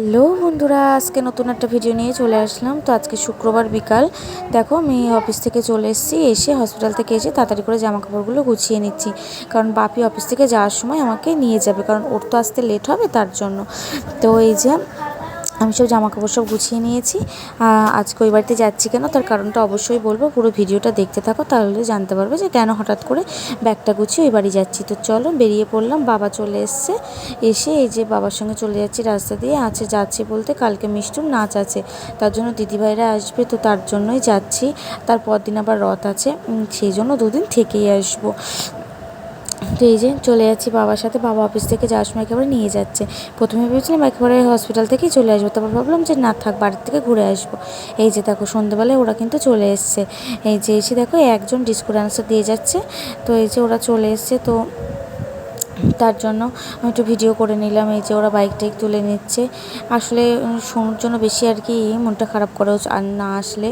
Hello বন্ধুরা, আজকে নতুন একটা ভিডিও নিয়ে চলে আসলাম। তো আজকে শুক্রবার বিকাল। দেখো, আমি অফিস থেকে চলে এসেছি, এসে হসপিটাল থেকে এসে তাড়াতাড়ি করে জামা কাপড়গুলো গুছিয়ে নিচ্ছি। কারণ বাপি অফিস থেকে যাওয়ার সময় আমাকে নিয়ে যাবে, কারণ ওর তো আসতে লেট হবে তার জন্য। তো এই যে আমি সব জামা কাপড় সব গুছিয়ে নিয়েছি। আজকে ওই বাড়িতে যাচ্ছি কেন? তার কারণটা অবশ্যই বলব, পুরো ভিডিওটা দেখতে থাকো, তাহলে জানতে পারবে যে কেন হঠাৎ করে ব্যাগটা গুছিয়ে ওই বাড়ি যাচ্ছি। তো চলো বেরিয়ে পড়লাম, বাবা চলে এসছে। এসে এই যে বাবার সঙ্গে চলে যাচ্ছি রাস্তা দিয়ে, আছে যাচ্ছি বলতে কালকে মিষ্টুর নাচ আছে। তার জন্য দিদিভাইরা আসবে, তো তার জন্যই যাচ্ছি। তারপর দিন আবার রথ আছে সেই জন্য দুদিন থেকেই আসব। তো এই যে চলে যাচ্ছি বাবার সাথে। বাবা অফিস থেকে যাওয়ার সময় একেবারে নিয়ে যাচ্ছে। প্রথমে ভেবেছিলাম একেবারে হসপিটাল থেকেই চলে আসব। তারপর ভাবলাম যে না থাক, বাড়ির থেকে ঘুরে আসব। এই যে দেখো, সন্ধ্যেবেলায় ওরা কিন্তু চলে এসছে। এই যে এসে দেখো একজন ডিসকো ডান্সার দিয়ে যাচ্ছে। তো এই যে ওরা চলে এসছে। তো তার জন্য আমি একটু ভিডিও করে নিলাম। এই যে ওরা বাইক টাইক তুলে নিচ্ছে। আসলে সোনুর জন্য বেশি আর কি মনটা খারাপ করে। আর না আসলে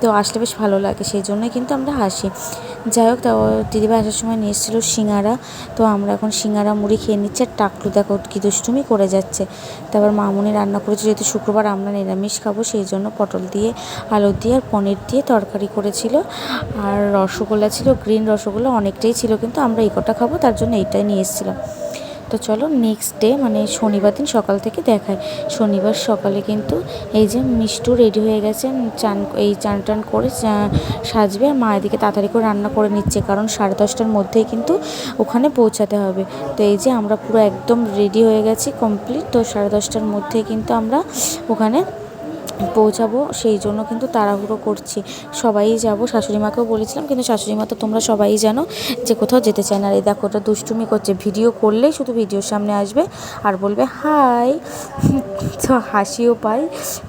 তো আসলে বেশ ভালো লাগে, সেই জন্যই কিন্তু আমরা হাসি। যাই হোক তাও দিদিভাই আসার সময় নিয়ে এসেছিল সিঙ্গারা। তো আমরা এখন সিঙ্গারা মুড়ি খেয়ে নিচ্ছি আর টাকলু দেখো কী দুষ্টুমি করে যাচ্ছে। তারপর মামুনি রান্না করেছে, যেহেতু শুক্রবার আমরা নিরামিষ খাব, সেই জন্য পটল দিয়ে, আলু দিয়ে আর পনির দিয়ে তরকারি করেছিল। আর রসগোল্লা ছিল, গ্রিন রসগোল্লা অনেকটাই ছিল, কিন্তু আমরা এই কটা খাব, তার জন্য এইটাই নিয়ে এসেছিলাম। তো চলো নেক্সট ডে মানে শনিবার দিন সকাল থেকে দেখায়। শনিবার সকালে কিন্তু এই যে মিষ্টু রেডি হয়ে গেছে চান, এই চান টান করে সাজবে আর মা এদিকে তাড়াতাড়ি করে রান্না করে নিচ্ছে, কারণ সাড়ে দশটার মধ্যেই কিন্তু ওখানে পৌঁছাতে হবে। তো এই যে আমরা পুরো একদম রেডি হয়ে গেছি কমপ্লিট তো সাড়ে দশটার মধ্যেই কিন্তু আমরা ওখানে পৌঁছাবো, সেই জন্য কিন্তু তাড়াহুড়ো করছি। সবাই যাব, শাশুড়ি মাকেও বলেছিলাম, কিন্তু শাশুড়ি মা তো তোমরা সবাই জানো যে কোথাও যেতে চায় না। আর এই দেখো, ওটা দুষ্টুমি করছে। ভিডিও করলেই শুধু ভিডিওর সামনে আসবে আর বলবে, হাই। তো হাসিও পাই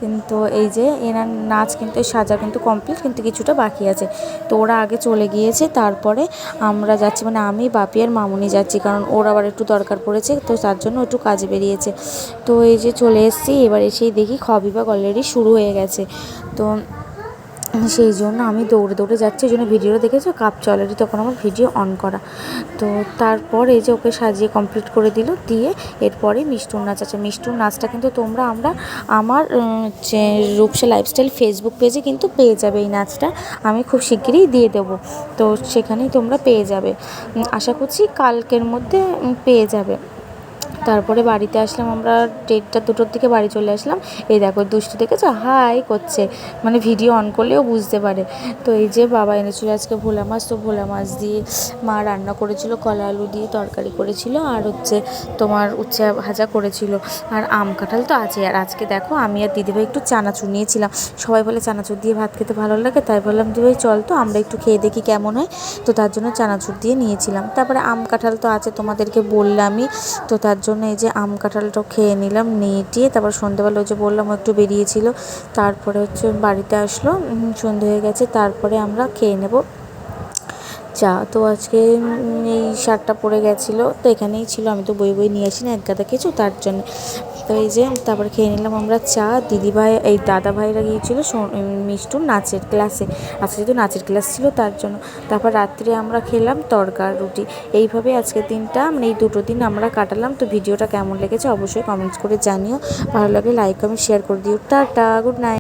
কিন্তু এই যে এনার নাচ কিন্তু সাজা কিন্তু কমপ্লিট, কিন্তু কিছুটা বাকি আছে। তো ওরা আগে চলে গিয়েছে, তারপরে আমরা যাচ্ছি মানে আমি, বাপি আর মামুনি যাচ্ছি, কারণ ওর আবার একটু দরকার পড়েছে, তো তার জন্য একটু কাজে বেরিয়েছে। তো এই যে চলে এসেছি, এবার এসেই দেখি খ বিভাগ অলরেডি শুরু হয়ে গেছে। তো সেই জন্য আমি দৌড়ে দৌড়ে যাচ্ছি ওই জন্য ভিডিওটা দেখেছ? কাপ অলরেডি তখন আমার ভিডিও অন করা। তো তারপর এই যে ওকে সাজিয়ে কমপ্লিট করে দিল, দিয়ে এরপরে মিষ্টুর নাচ আছে। মিষ্টুর নাচটা কিন্তু তোমরা, আমরা আমার রূপসা লাইফস্টাইল ফেসবুক পেজে কিন্তু পেয়ে যাবে এই নাচটা। আমি খুব শিগগিরই দিয়ে দেবো। তো সেখানেই তোমরা পেয়ে যাবে। আশা করছি কালকের মধ্যে পেয়ে যাবে। তারপরে বাড়িতে আসলাম, আমরা ডেটটা দুটোর দিকে বাড়ি চলে আসলাম। এই দেখো, দুষ্টু দেখেছ? হাই, করছে। মানে ভিডিও অন করলেও বুঝতে পারে। তো এই যে বাবা এনেছিল আজকে ভোলা মাছ, তো ভোলা মাছ দিয়ে মা রান্না করেছিল, কলা আলু দিয়ে তরকারি করেছিল, আর হচ্ছে তোমার উচ্ছে ভাজা করেছিল। আর আম কাঁঠাল তো আছে আর আজকে দেখো, আমি আর দিদিভাই একটু চানাচুর নিয়েছিলাম। সবাই বলে চানাচুর দিয়ে ভাত খেতে ভালো লাগে, তাই বললাম, দিদিভাই, চল তো, আমরা একটু খেয়ে দেখি কেমন হয়। তো তার জন্য চানাচুর দিয়ে নিয়েছিলাম। তারপরে আম কাঁঠাল তো আছে তোমাদেরকে বললামই। তো তার জন্য এই যে আম কাঁঠালটাও খেয়ে নিলাম, নিয়ে টিয়ে তারপর সন্ধেবেলা ওই যে বললাম একটু বেরিয়েছিল, তারপরে হচ্ছে বাড়িতে আসলো সন্ধে হয়ে গেছে, তারপরে আমরা খেয়ে নেব। চা তো আজকে এই শার্টটা পরে গেছিল, তো এখানেই ছিল, আমি তো বই বই নিয়ে আসি না, এক গাদা কিছু, তার জন্য। তো এই যে, তারপরে খেয়ে নিলাম আমরা চা, দিদিভাই, এই দাদা ভাইরা গিয়েছিল মিষ্টুর নাচের ক্লাসে। আজকে যেহেতু নাচের ক্লাস ছিল, তার জন্য। তারপর রাত্রে আমরা খেলাম তরকা আর রুটি। এইভাবে আজকের দিনটা মানে এই দুটো দিন আমরা কাটালাম, তো ভিডিওটা কেমন লেগেছে অবশ্যই কমেন্টস করে জানিও। ভালো লাগলে লাইক কমেন্ট শেয়ার করে দিও। Tata good night